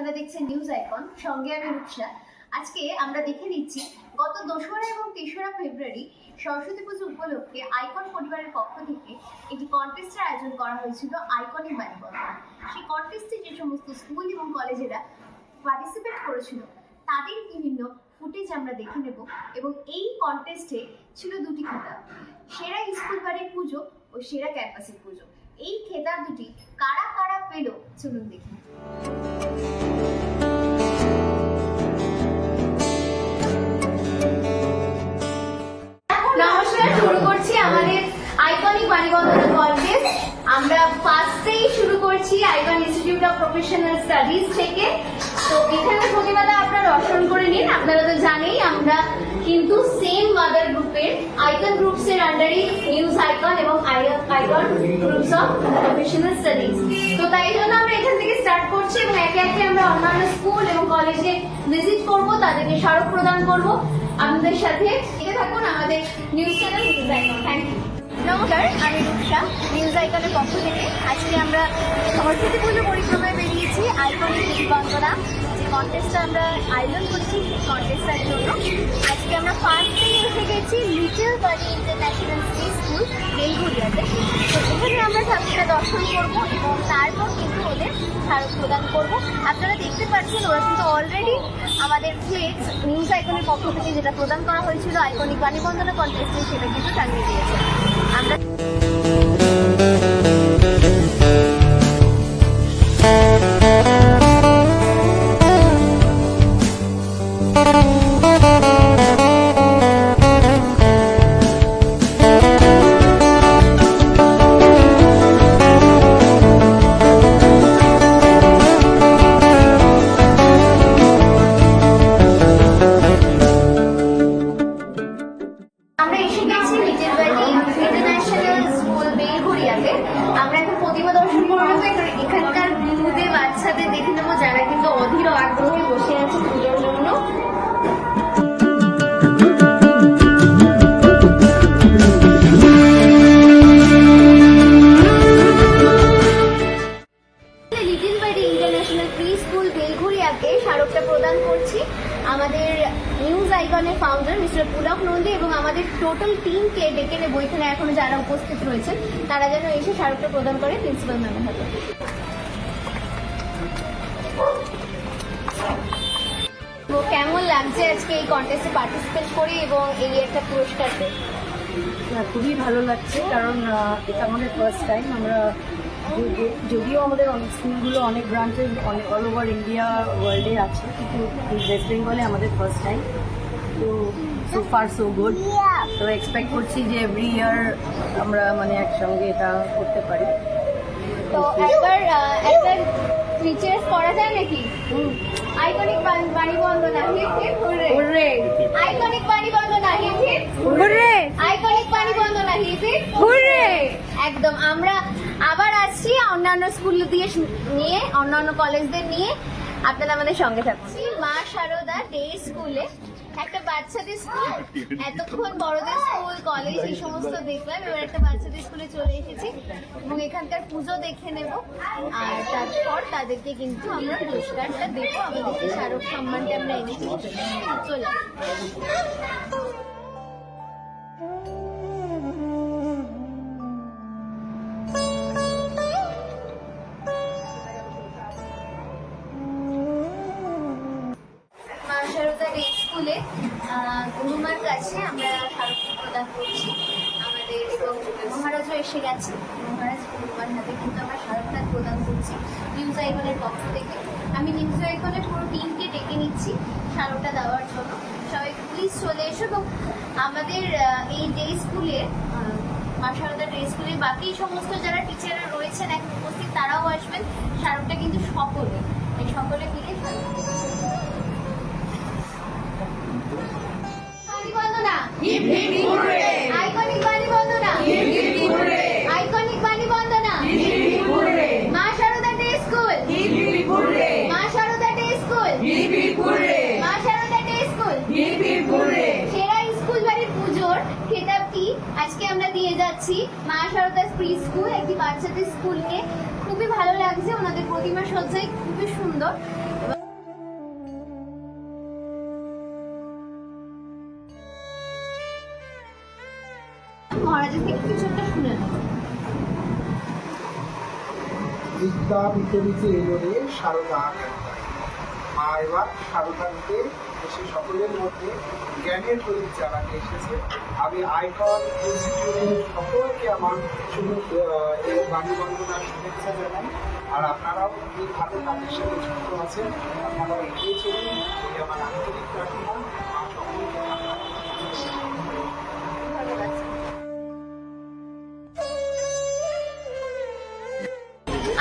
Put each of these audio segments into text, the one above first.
আপনারা দেখছেন news icon সঙ্গে আমি রূপসা। আজকে আমরা দেখে নিচ্ছি, গত দোসরা এবং তেসরা ফেব্রুয়ারি সরস্বতী পুজো উপলক্ষে আইকন পরিবারের পক্ষ থেকে একটি কন্টেস্টের আয়োজন করা হয়েছিল আইকনিক বাণীবন্ধন সেই কন্টেস্টে যে সমস্ত স্কুল এবং কলেজেরা পার্টিসিপেট করেছিল, তাদের বিভিন্ন ফুটেজ আমরা দেখে নেব এবং এই কন্টেস্টে ছিল দুটি খেতাব, সেরা স্কুল বাড়ির পুজো ও সেরা ক্যাম্পাসের পুজো। এই খেতাব দুটি কারা কারা পেল চলুন দেখি নমস্কার শুরু করছি আমাদের আইকনিক বাণীবন্ধন কন্টেস্ট আমরা ফার্স্টেই শুরু করছি icon institute of professional studies থেকে। তো এখানে প্রতিবাদে আপনারা দর্শন করে নিন। আপনারা তো জানেই, আমরা কিন্তু সেম মাদার গ্রুপের আইকন গ্রুপস এর আন্ডারই নিউজ আইকন এবং Icon groups of professional studies তো তাই জন্য আমরা এখান থেকে স্টার্ট করছি এবং একে একে আমরা অন্যান্য স্কুল এবং কলেজে ভিজিট করব, তাদেরকে স্মারক প্রদান করব। আপনাদের সাথে এটা থাকুন আমাদের নিউজ চ্যানেল থ্যাংক ইউ নমস্কার আমি রূপসা। নিউজ আইকনের পক্ষ থেকে আজকে আমরা পুজো পরিক্রমায় বেরিয়েছি। আইকনিক বন্দনা কন্টেস্টটা আমরা আয়োজন করছি সেই জন্য। আজকে আমরা ফার্স্ট এসে গেছি লিটল বাড়ি ইন্টারন্যাশনাল স্কুল স্কুল বেলগুড়িয়াতে। তো এখানে আমরা ঠাকুরটা দর্শন করব এবং তারপর কিন্তু ওদের স্মারক প্রদান করব। আপনারা দেখতে পাচ্ছেন, ওরা কিন্তু অলরেডি আমাদের ফ্লেক্স নিউজ আইকনের পক্ষ থেকে যেটা প্রদান করা হয়েছিল আইকনিক বাণীবন্দনা কন্টেস্টে সেটা কিন্তু টাঙিয়ে দিয়েছে। আমরা তো কেমন লাগছে আজকে এই কন্টেস্টে পার্টিসিপেট করে এবং এই একটা পুরস্কার পেয়ে খুবই ভালো লাগছে, কারণ এটা আমাদের ফার্স্ট টাইম আমরা যদিও আমাদের অনেক স্কুলগুলো, অনেক ব্রাঞ্চেস অনেক অল ওভার ইন্ডিয়া ওয়ার্ল্ডে আছে, কিন্তু ওয়েস্ট বেঙ্গলে আমাদের ফার্স্ট টাইম তো সো ফার সো গুড তো এক্সপেক্ট করছি যে এভরি ইয়ার আমরা মানে একসঙ্গে এটা করতে পারি। তো একবার একটা ফিচার্স করা যায় নাকি? আইকনিক বাণী বন্দনা হিপ হিপ হুররে। আইকনিক বাণী বন্দনা হিপ হিপ হুররে। আইকনিক বাণী বন্দনা হিপ হিপ হুররে। একদম। আমরা আবার আসছি অন্যান্য স্কুল দিয়ে নিয়ে অন্যান্য কলেজদের নিয়ে। আপনারা আমাদের সঙ্গে থাকছি মা শারদা ডে স্কুলে একটা বাচ্চাদের স্কুল? এতক্ষণ বড়দের স্কুল কলেজ এই সমস্ত দেখলাম। এবার একটা বাচ্চাদের স্কুলে চলে এসেছি এবং এখানকার পুজো দেখে নেব। আর তারপর তাদেরকে কিন্তু আমরা পুরস্কারটা দেবো। আমাদের যে স্মারক সম্মানটা আমরা এনেছি চলে শারদা ডে স্কুলে গুরুমার কাছে আমরা স্মারকটি প্রদান করছি। আমাদের এবং মহারাজও এসে গেছে। মহারাজ গুরুমার হাতে কিন্তু আমরা স্মারকটা প্রদান করছি নিউজ আইকনের পক্ষ থেকে। আমি নিউজ আইকনের পুরো টিমকে ডেকে নিচ্ছি স্মারকটা দেওয়ার জন্য। সবাই প্লিজ চলে এসো এবং আমাদের এই ডে স্কুলে মা শারদা ডে স্কুলের বাকি সমস্ত যারা টিচাররা রয়েছেন এখন উপস্থিত তারাও আসবেন। স্মারকটা কিন্তু সকলে সকলে মিলে আইকনিক আইকনিক মা শারদা ডে স্কুল মা শারদা ডে স্কুল মা শারদা ডে স্কুল সেরা স্কুল বাড়ির পুজোর খেতাবটি আজকে আমরা দিয়ে যাচ্ছি মা শারদা প্রি স্কুল একটি বাচ্চাদের স্কুলকে খুবই ভালো লাগছে ওনাদের প্রতিমা সজ্জাই খুবই সুন্দর বিদ্যা বিতরিতে এলো রে সারদা মা এবার সারদাকে এসে সকলের মধ্যে জ্ঞানের প্রদীপ জ্বালাতে এসেছে। আমি আইকন ইনস্টিটিউটের সকলকে আমার শুধু এই বাণী বন্দনার শুভেচ্ছা জানাই। আর আপনারাও এই ভালো কাজের সাথে যুক্ত আছেন। আপনারাও এগিয়ে চলুন। আমার আন্তরিক প্রার্থনা।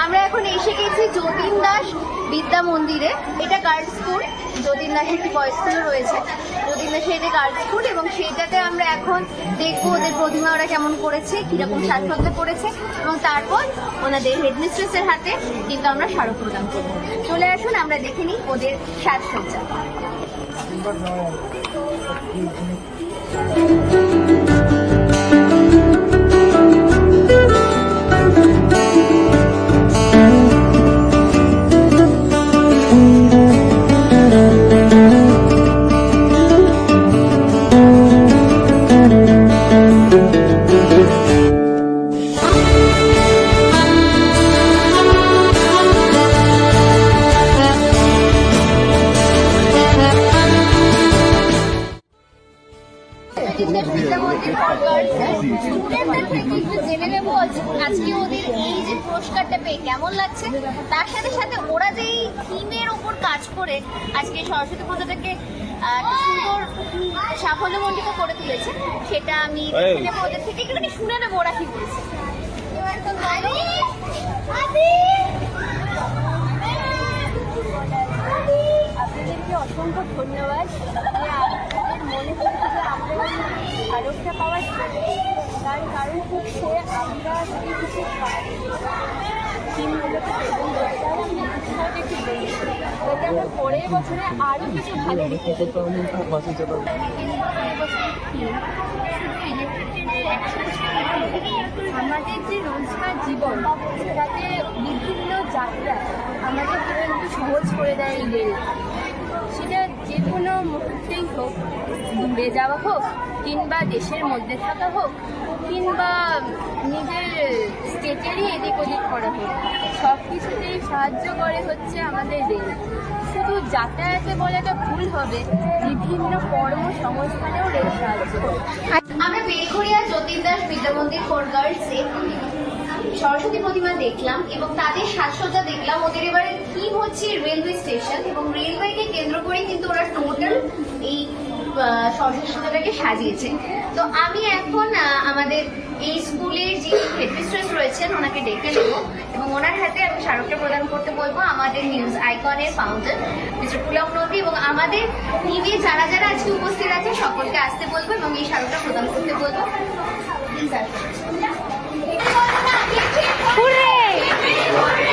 আমরা এখন এসে গেছি যতীন দাস বিদ্যা মন্দিরে। এটা গার্লস স্কুল যতীন দাসের একটি স্কুল রয়েছে। যতীন দাসের এটা গার্লস স্কুল এবং সেইটাতে আমরা এখন দেখব ওদের প্রতিমা ওরা কেমন করেছে, কীরকম সাজসজ্জা করেছে এবং তারপর ওনাদের হেডমিস্ট্রেসের হাতে কিন্তু আমরা স্মারক প্রদান করব। চলে আসুন, আমরা দেখে নিই ওদের সাজসজ্জা। আজকে ওদের এই যে পুরস্কারটা পেয়ে কেমন লাগছে তার সাথে সাথে ওরা যে এই থিমের ওপর কাজ করে আজকে সরস্বতী পুজোটাকে সুন্দর সাফল্যমণ্ডিত করে তুলেছে সেটা আমি ওদের থেকে শুনে নেব ওরা কি অসংখ্য ধন্যবাদ মনে হচ্ছে যে আমরা স্মারকটা পাওয়ার। তার কারণ হচ্ছে আমরা যদি কিছু যাতে আমরা পরের বছরে আরও কিছু ভালো আমাদের যে রোজকার জীবন সেটাতে বিভিন্ন যাত্রা আমাদের সহজ করে দেয় এই রেল। সেটা যে কোনো মুহূর্তেই হোক দূরে যাওয়া হোক, কিংবা দেশের মধ্যে থাকা হোক, কিংবা নিজের স্টেটেরই এদিক ওদিক করা হোক সব কিছুতেই সাহায্য করে হচ্ছে আমাদের রেল শুধু যাতায়াতে বলে তো ভুল হবে, বিভিন্ন কর্মসংস্থানেও রেল সাহায্য করে আমরা বেলঘরিয়া জ্যোতির দাস বিদ্যা মন্দির ফর গার্লসে সরস্বতী প্রতিমা দেখলাম এবং তাদের সাজসজ্জা দেখলাম। ওদের এবারে থিম হচ্ছে রেলওয়ে স্টেশন এবং রেলওয়েকে কেন্দ্র করে কিন্তু ওরা টোটাল এই সরস্বতী পুজোটাকে সাজিয়েছে। তো আমি এখন আমাদের এই স্কুলের যে হেডমিস্ট্রেস রয়েছেন, ওনাকে ডেকে নেব এবং ওনার হাতে আমি স্মারকটা প্রদান করতে বলব, আমাদের নিউজ আইকনের ফাউন্ডার মিস্টার পুলক নদী এবং আমাদের টিমে যারা যারা আজকে উপস্থিত আছে, সকলকে আসতে বলব এবং এই স্মারকটা প্রদান করতে বলব। Please Yeah.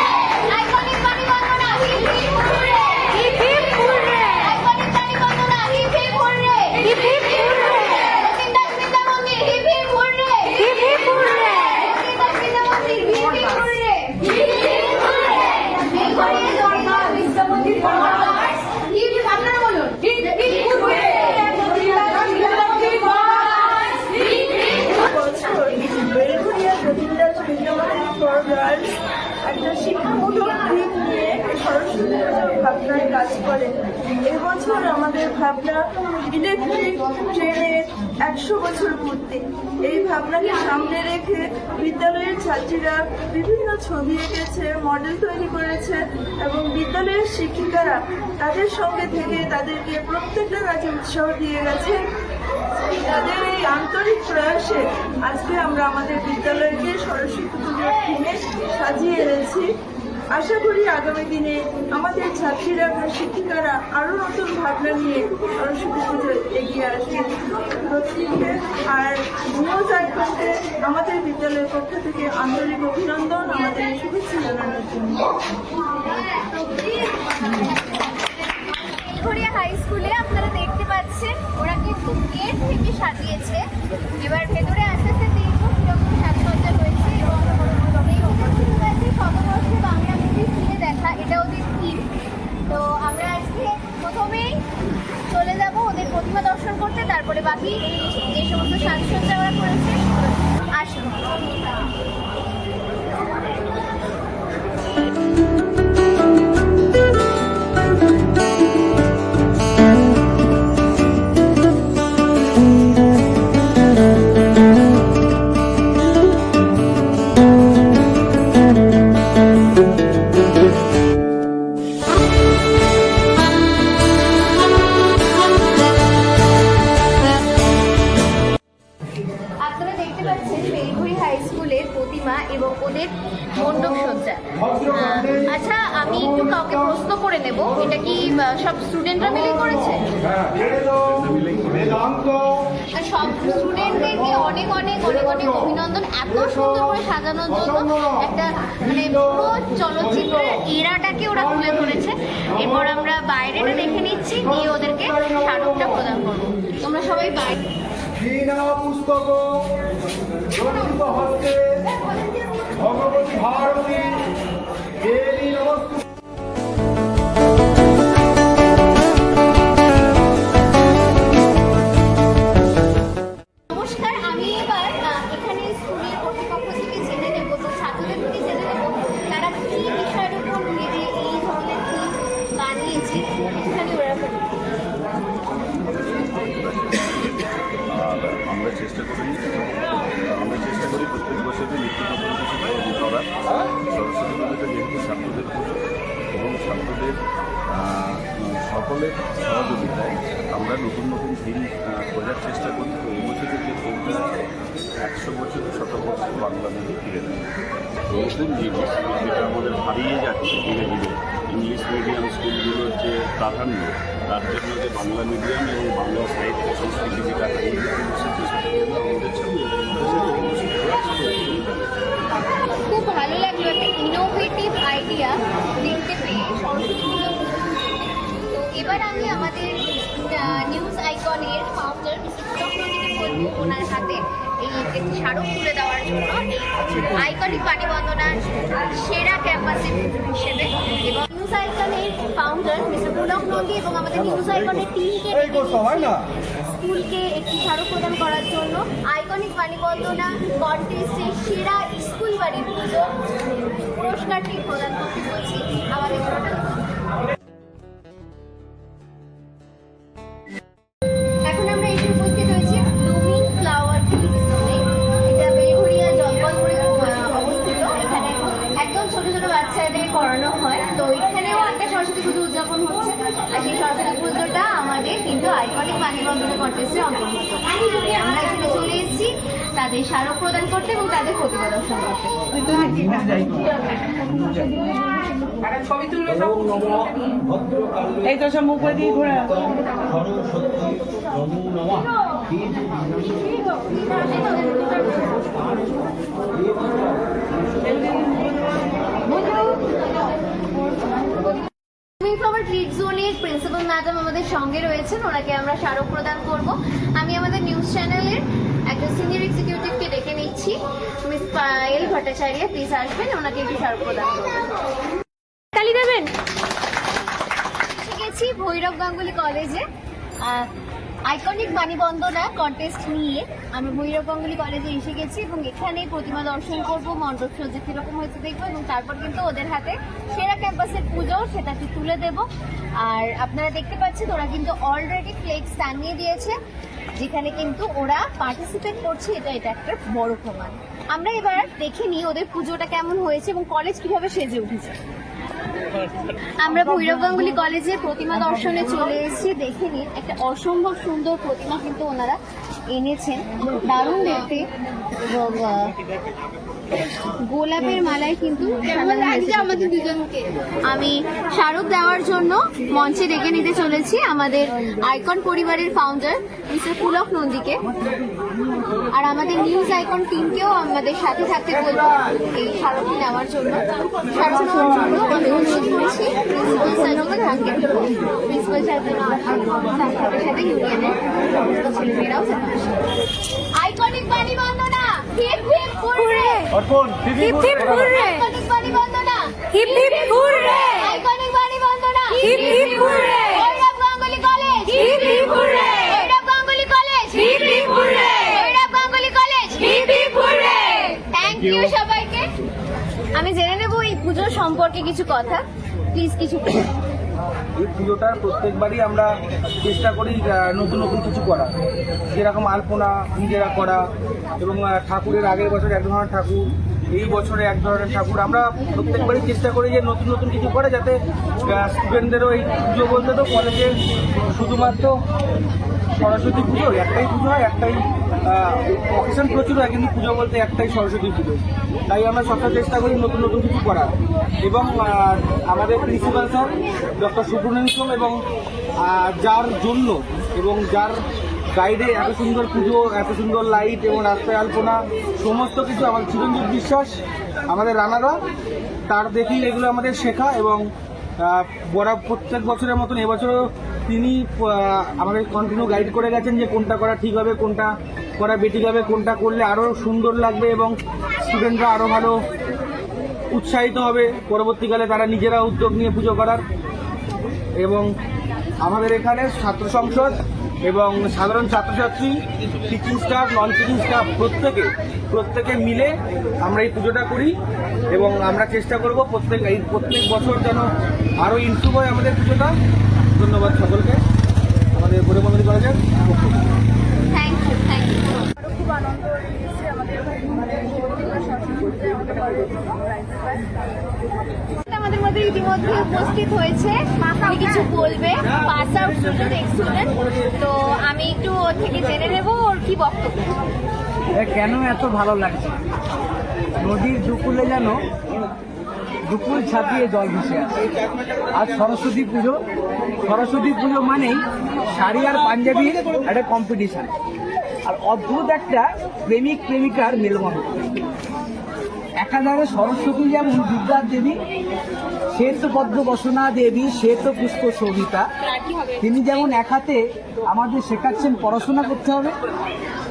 কাজ করে। এবছর আমাদের ভাবনা ইলেকট্রিক ট্রেনের একশো বছর পূর্তি। এই ভাবনাকে সামনে রেখে বিদ্যালয়ের ছাত্রীরা বিভিন্ন ছবি এঁকেছে মডেল তৈরি করেছে এবং বিদ্যালয়ের শিক্ষিকারা তাদের সঙ্গে থেকে তাদেরকে প্রত্যেকটা কাজে উৎসাহ দিয়ে গেছে। তাদের এই আন্তরিক প্রয়াসে আজকে আমরা আমাদের বিদ্যালয়কে সরস্বতী পুজোর থিমে সাজিয়ে এনেছি। আশা করি আগামী দিনে আমাদের ছাত্রীরা শিক্ষিকারা আরও নতুন ভাবনা নিয়ে সরস্বতী পুজো এগিয়ে আসবে। প্রত্যেককে আর আইকনকে আমাদের বিদ্যালয়ের পক্ষ থেকে আন্তরিক অভিনন্দন, আমাদের শুভেচ্ছা জানানোর জন্য। হাই স্কুলে আপনারা দেখতে পাচ্ছেন, ওরা কিন্তু গেট থেকে সাজিয়েছে। এবার ভেতরে স্কুলের প্রতিমা এবং ওদের মণ্ডপ সজ্জা। আচ্ছা আমি একটু কাউকে প্রশ্ন করে নেব, এটা কি সব স্টুডেন্টরা মিলে করেছে? সব স্টুডেন্টদেরকে অনেক অনেক অনেক অনেক অভিনন্দন, এত সুন্দর করে সাজানোর জন্য একটা মানে পুরো চলচ্চিত্রের এরাটাকে ওরা তুলে ধরেছে। এরপর আমরা বাইরেটা দেখে নিচ্ছি নিয়ে ওদেরকে স্মারকটা প্রদান করব। তোমরা সবাই বাইরে দীনা পুস্তক রচিত হস্তে ভগবতী ভারতী দেবী নমস্কার আমি এবার বছর বাংলা নদী ফিরে দেয় নতুন জিনিস যেটা আমাদের হারিয়ে যাচ্ছে ধীরে ধীরে ইংলিশ মিডিয়াম স্কুলগুলোর যে প্রাধান্য তার জন্য যে বাংলা মিডিয়াম এবং বাংলা সাহিত্য সংস্কৃতি যেটা হারিয়ে। খুব ভালো লাগল একটা ইনোভেটিভ আইডিয়া দেখতে পেয়ে সরস্বতী পুজোর তো এবার আমি আমাদের নিউজ আইকনের ফাউন্ডার চক্রবর্তীকে বলব ওনার হাতে এই একটি স্মারক তুলে দেওয়ার জন্য। এই আইকনিক পানিবন্দনা সেরা ক্যাম্পাসের হিসেবে। এবং নিউজ আইকনের ফাউন্ডার মিস্টার পুলক নন্দী এবং আমাদের নিউজ আইকনের টিমকে স্কুলকে একটি স্মারক প্রদান করার জন্য আইকনিক বাণীবন্দনা কন্টেস্টের সেরা স্কুল বাড়ি পুজো পুরস্কারটি প্রদান করতে বলছি। আমাদের তাদের স্মারক প্রদান করতে এবং তাদের প্রতিভা দর্শন করতে এই তো সব মুখ দিয়ে ঘুরে। ট্রিট জোনের প্রিন্সিপাল ম্যাডাম আমাদের সঙ্গে রয়েছেন ওনাকে আমরা স্মারক প্রদান করব। আমি আমাদের নিউজ চ্যানেলের একটা সিনিয়র এক্সিকিউটিভকে ডেকে নিচ্ছি। মিস পায়েল ভট্টাচার্য প্লিজ আসবেন, ওনাকে একটু স্মারক প্রদান করবেন। তালি দেবেন? গেছি ভৈরব গাঙ্গুলি কলেজে আইকনিক বাণীবন্দনা কন্টেস্ট নিয়ে আমরা গাঙ্গুলি কলেজে এসে গেছি এবং এখানে প্রতিমা দর্শন করব, মণ্ডপ সজ্জা কীরকম হয়েছে দেখব এবং তারপর কিন্তু ওদের হাতে সেরা ক্যাম্পাসের পুজো সেটাকে তুলে দেব। আর আপনারা দেখতে পাচ্ছেন, ওরা কিন্তু অলরেডি ফ্লেক্স টানিয়ে দিয়েছে, যেখানে কিন্তু ওরা পার্টিসিপেট করছে। এটা এটা একটা বড় প্রমাণ। আমরা এবার দেখে নিই ওদের পুজোটা কেমন হয়েছে এবং কলেজ কীভাবে সেজে উঠেছে। আমরা ভৈরব গাঙ্গুলি কলেজের প্রতিমা দর্শনে চলে এসেছি, দেখে নিন, একটা অসম্ভব সুন্দর প্রতিমা কিন্তু ওনারা এনেছেন। দারুণ দেখতে এবং গোলাপের মালায় কিন্তু আমাদের দুজনকে। আমি স্মারক দেওয়ার জন্য মঞ্চে ডেকে নিতে চলেছি আমাদের আইকন পরিবারের ফাউন্ডার মিস্টার পুলক নন্দীকে। আর আমাদের নিউজ আইকন টিমকেও আমাদের সাথে থাকতে বলব এই স্মারকটি নেওয়ার জন্য। স্মারক নেওয়ার জন্য আমি অনুরোধ করেছি প্রিন্সিপাল স্যারকে থাকতে প্রিন্সিপাল স্যার সাথে সাথে ইউনিয়নের ছেলেমেয়েরাও আইকনিক বাণী হিপ হুররে অর্পণ হিপ হিপ হুররে আইকনিক বাণী বন্দনা হিপ হিপ হুররে আইকনিক বাণী বন্দনা hip hip hooray Bhairab Ganguly college hip hip hooray Bhairab Ganguly college hip hip hooray Bhairab Ganguly college hip hip hooray thank you সবাইকে। আমি জেনে নেব এই পুজো সম্পর্কে কিছু কথা। প্লিজ কিছু। এই পুজোটার প্রত্যেকবারই আমরা চেষ্টা করি নতুন নতুন কিছু করা যেরকম আলপনা নিজেরা করা, এবং ঠাকুরের আগের বছর এক ধরনের ঠাকুর, এই বছরে এক ধরনের ঠাকুর। আমরা প্রত্যেকবারই চেষ্টা করি যে নতুন নতুন কিছু করে যাতে স্টুডেন্টদেরও এই পুজো বলতে তো কলেজে শুধুমাত্র সরস্বতী পুজো, একটাই পুজো হয়, একটাই অকেশন প্রচুর হয় কিন্তু পুজো বলতে একটাই সরস্বতী পুজো। তাই আমরা সবসময় চেষ্টা করি নতুন নতুন কিছু করার। এবং আমাদের principal sir doctor Subramaniam Som এবং যার জন্য এবং যার গাইডে এত সুন্দর পুজো এত সুন্দর লাইট এবং রাস্তায় আলপনা সমস্ত কিছু আমাদের চিরঞ্জিত বিশ্বাস আমাদের রানাদা তার দেখেই এগুলো আমাদের শেখা এবং আহ, বরা প্রত্যেক বছরের মতন এবছরও তিনি আমাদের কন্টিনিউ গাইড করে গেছেন যে কোনটা করা ঠিক হবে, কোনটা করা বেটি হবে, কোনটা করলে আরও সুন্দর লাগবে এবং স্টুডেন্টরা আরও ভালো উৎসাহিত হবে। পরবর্তীকালে তারা নিজেরা উদ্যোগ নিয়ে পুজো করার। এবং আমাদের এখানে ছাত্র সংসদ এবং সাধারণ ছাত্রছাত্রী teaching staff non teaching staff প্রত্যেকে প্রত্যেকে মিলে আমরা এই পুজোটা করি এবং আমরা চেষ্টা করব প্রত্যেক, এই প্রত্যেক বছর যেন আরও ইমপ্রুভ হয় আমাদের পুজোটা। ধন্যবাদ সকলকে। আমাদের গরিব মন্দির কলেজের খুব আনন্দ আমাদের মধ্যে ইতিমধ্যে উপস্থিত হয়েছে। কিছু বলবে। পাস আউট স্টুডেন্ট তো আমি একটু ওর থেকে জেনে নেব ওর কি বক্তব্য। এ কেন এত ভালো লাগছে? নদীর দুকুলে যেন দুকুল ছাপিয়ে জল ভেসে আজ সরস্বতী পুজো সরস্বতী পুজো মানেই শাড়ি আর পাঞ্জাবির একটা কম্পিটিশন আর অদ্ভুত একটা প্রেমিক, প্রেমিকার মেলবন্ধন। একাধারে সরস্বতী যেমন বিদ্যার দেবী শ্বেত পদ্ম বসনা দেবী শ্বেত পুষ্প শোভিতা। তিনি যেমন এক হাতে আমাদের শেখাচ্ছেন পড়াশোনা করতে হবে,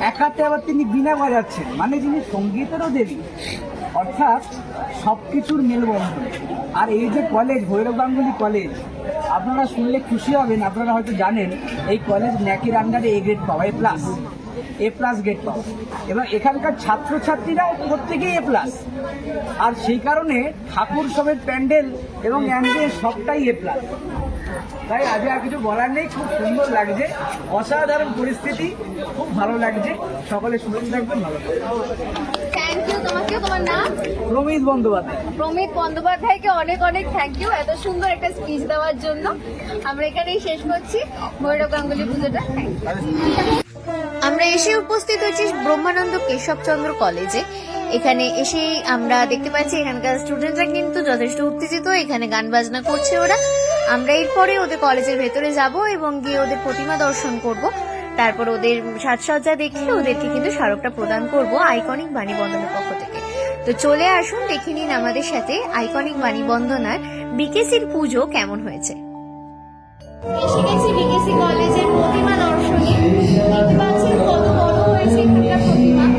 এক হাতে আবার তিনি বিনা বাজাচ্ছেন। মানে যিনি সঙ্গীতেরও দেবী। অর্থাৎ সব কিছুর মেলবন্ধন। আর এই যে কলেজ ভৈরব গাঙ্গুলি কলেজ আপনারা শুনলে খুশি হবেন, আপনারা হয়তো জানেন, এই কলেজ ন্যাকের আন্ডারে এ গ্রেড পাওয়া A plus A plus grade পাওয়া। এবং এখানকার ছাত্রছাত্রীরাও প্রত্যেকেই এ প্লাস আর সেই কারণে ঠাকুর সবের প্যান্ডেল এবং অ্যান্ডেল সবটাই এ প্লাস তাই আজ আর কিছু বলার নেই খুব সুন্দর লাগছে। অসাধারণ পরিস্থিতি খুব ভালো লাগছে। সকলে সুন্দর থাকবেন ভালো থ্যাংক ইউ তোমার নাম? প্রমিত বন্দ্যোপাধ্যায়। প্রমিত বন্দ্যোপাধ্যায়কে অনেক অনেক থ্যাংক ইউ এত সুন্দর একটা স্পিচ দেওয়ার জন্য। আমরা এখানেই শেষ করছি। ভৈরব গাঙ্গুলি পুজোটা আমরা এসে উপস্থিত হয়েছি ব্রহ্মানন্দ কেশবচন্দ্র কলেজে। এখানে এসেই আমরা দেখতে পাচ্ছি, এখানকার স্টুডেন্টরা কিন্তু যথেষ্ট উত্তেজিত, এখানে গান বাজনা করছে ওরা। আমরা এরপরে ওদের কলেজের ভেতরে যাব এবং গিয়ে ওদের প্রতিমা দর্শন করব। তারপর ওদের সাজসজ্জা দেখে ওদেরকে কিন্তু স্মারকটা প্রদান করব আইকনিক বাণী বাণীবন্ধনের পক্ষ থেকে। তো চলে আসুন, দেখে নিন আমাদের সাথে আইকনিক বাণীবন্দনার বিকেসির পুজো কেমন হয়েছে। এসে গেছি বিকেসি কলেজের প্রতিমা দর্শনে। দেখতে পাচ্ছেন কত বড় হয়েছে এখানকার প্রতিমা।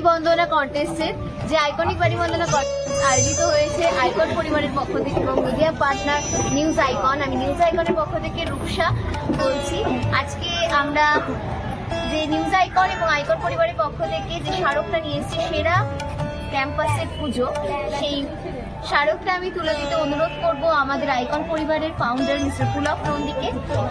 বাণী বন্দনা কন্টেস্টের যে আইকনিক বাণী বন্দনা আয়োজিত হয়েছে আইকন পরিবারের পক্ষ থেকে এবং মিডিয়া পার্টনার নিউজ আইকন আমি নিউজ আইকনের পক্ষ থেকে রূপসা বলছি। আজকে আমরা যে নিউজ আইকন এবং আইকন পরিবারের পক্ষ থেকে যে স্মারকটা নিয়ে এসেছি সেরা ক্যাম্পাসের পুজো, সেই স্মারকটা আমি তুলে দিতে অনুরোধ করব আমাদের আইকন পরিবারের ফাউন্ডার মিস্টার পুলক নন্দীকে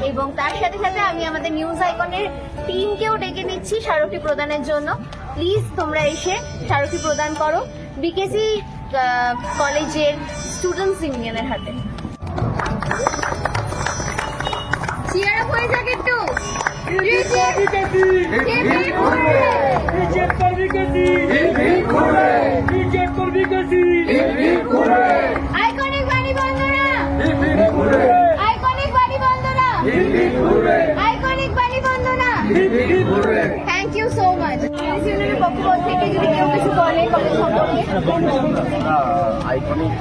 এবং তার সাথে সাথে আমি আমাদের নিউজ আইকনের টিমকেও ডেকে নিচ্ছি স্মারকটি প্রদানের জন্য প্লিজ তোমরা এসে স্মারকটি প্রদান করো বিকেসি কলেজের স্টুডেন্টস ইউনিয়নের হাতে চিয়ার হয়ে যাক একটু আইকনিক বাণী বন্দনা আইকনিক আইকনিক বাণী বন্দনা থ্যাংক ইউ সো মাচ কিছু কলেজ সম্পর্কে। আইকনিক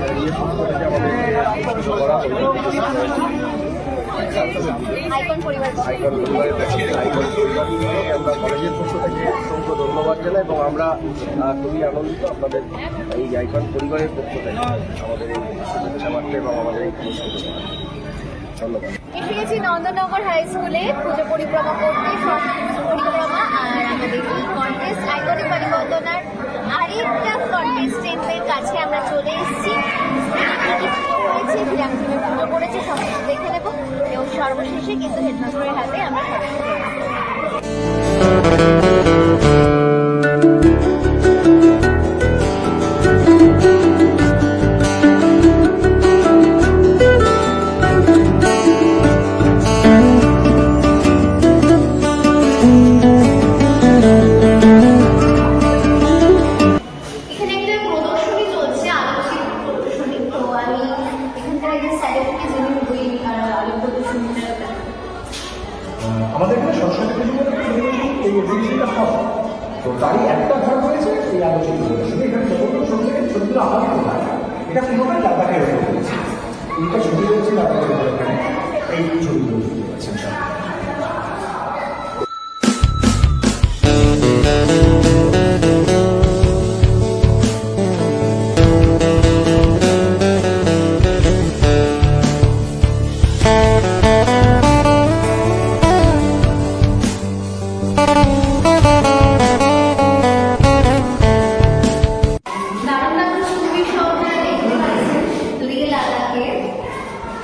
আইকন পরিবার আইকন পরিবারের পক্ষ থেকে আইকন পরিবারকে আমরা কলেজের পক্ষ থেকে অসংখ্য ধন্যবাদ জানাই এবং আমরা খুবই আনন্দিত আপনাদের এই আইকন পরিবারের পক্ষ থেকে আমাদের এই শুভেচ্ছা বার্তা এবং আমাদের এই ধন্যবাদ। নন্দননগর হাই স্কুলে পুজো পরিক্রমা করতে পরিক্রমা আর আমাদের এই কন্টেস্ট আইকনিক পরিবর্তনার আরেকটা কন্টেস্টেন্টের কাছে আমরা চলে এসেছি। কি কি পুজো পুজো করেছে সব দেখে নেব। এবং সর্বশেষে কিন্তু হেডমাস্টারের হাতে আমরা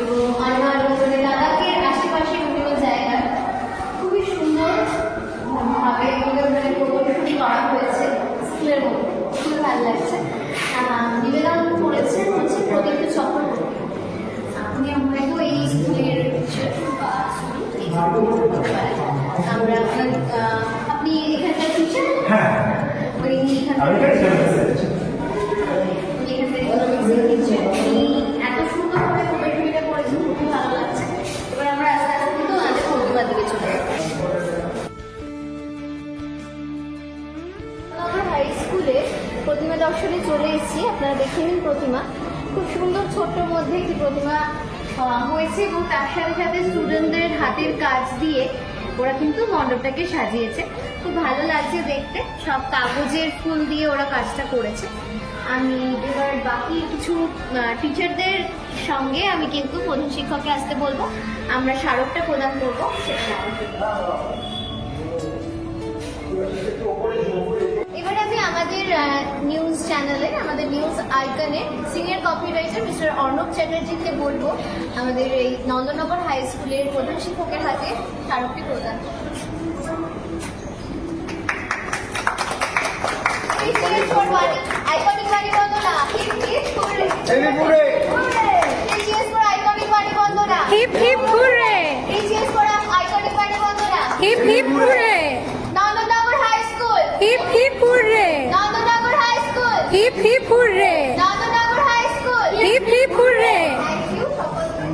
এবং আরও করে লাদাখের আশেপাশে বিভিন্ন জায়গা। খুবই সুন্দর ভাবে ওদের মানে প্রদর্শনী করা হয়েছে স্কুলের মধ্যে। খুবই ভালো লাগছে। নিবেদন করেছেন হচ্ছে চক্রবর্তী। আপনি বা student, এই স্কুলের আমরা আপনি এখানকার টিচার? হ্যাঁ। আমি চলে এসেছি। আপনারা দেখে নিন প্রতিমা। খুব সুন্দর ছোট্ট মধ্যে একটি প্রতিমা হয়েছে এবং তার সাথে সাথে স্টুডেন্টদের হাতের কাজ দিয়ে ওরা কিন্তু মণ্ডপটাকে সাজিয়েছে। খুব ভালো লাগছে দেখতে। সব কাগজের ফুল দিয়ে ওরা কাজটা করেছে। আমি এবার বাকি কিছু টিচারদের সঙ্গে আমি কিন্তু প্রধান শিক্ষককে আসতে বলব। আমরা স্মারকটা প্রদান করব। সেটা আমাদের নিউজ চ্যানেলে আমাদের নিউজ আইকনে senior copywriter mister Arnab চ্যাটার্জিকে বলব আমাদের এই নন্দনগর হাই স্কুলের প্রধান শিক্ষকের হাতে স্মারকটি প্রদান Vani. Iconic Vani Bandana. Hip hip hooray. Please cheers you সকলকে।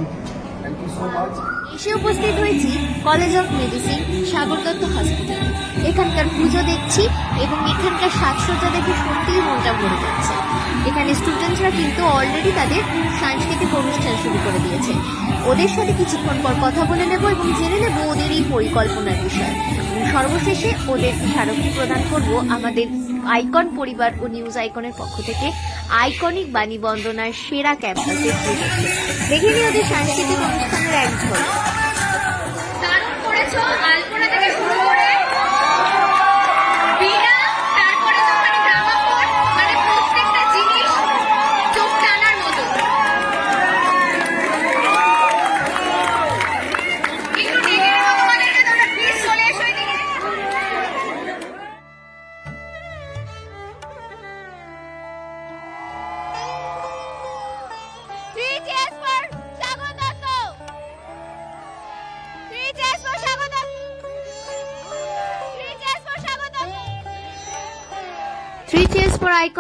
থ্যাংক ইউ সো মাচ এসে উপস্থিত হয়েছি college of medicine Sagar Dutta hospital এখানকার পুজো দেখছি এবং এখানকার সাজসজ্জা দেখে সত্যিই মনটা ভরে যাচ্ছে। এখানে স্টুডেন্টরা কিন্তু অলরেডি তাদের সাংস্কৃতিক অনুষ্ঠান শুরু করে দিয়েছে। ওদের সাথে কিছুক্ষণ পর কথা বলে নেব এবং জেনে নেব ওদের এই পরিকল্পনার বিষয়। সর্বশেষে ওদের স্মারকটি প্রদান করব আমাদের আইকন পরিবার ও নিউজ আইকনের পক্ষ থেকে আইকনিক বাণী বন্দনার সেরা ক্যাম্পাসের দেখে নিয়ে ওদের সাংস্কৃতিক অনুষ্ঠানের এক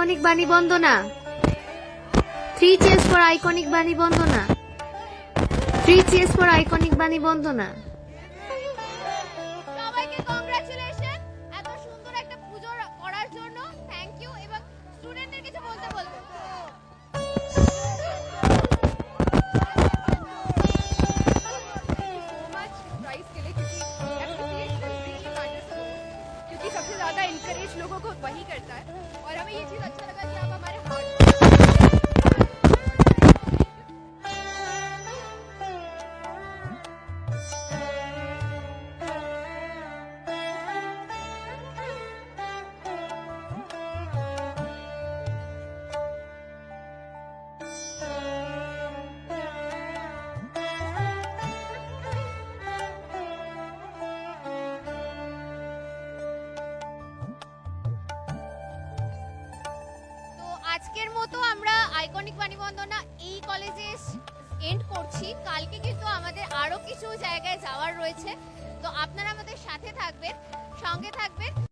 আইকনিক বাণী বন্দনা। থ্রি চেস ফর আইকনিক বাণী বন্দনা। থ্রি চেস ফর আইকনিক বাণী বন্দনা। कुछ लोगों को वही करता है। और हमें ये चीज़ अच्छा लगा कि आप हमारे हार्ट আইকনিক বাণীবন্দনা এই কলেজে এন্ড করছি। কালকে কিন্তু আমাদের আরও কিছু জায়গায় যাওয়ার রয়েছে। তো আপনারা আমাদের সাথে থাকবেন, সঙ্গে থাকবেন।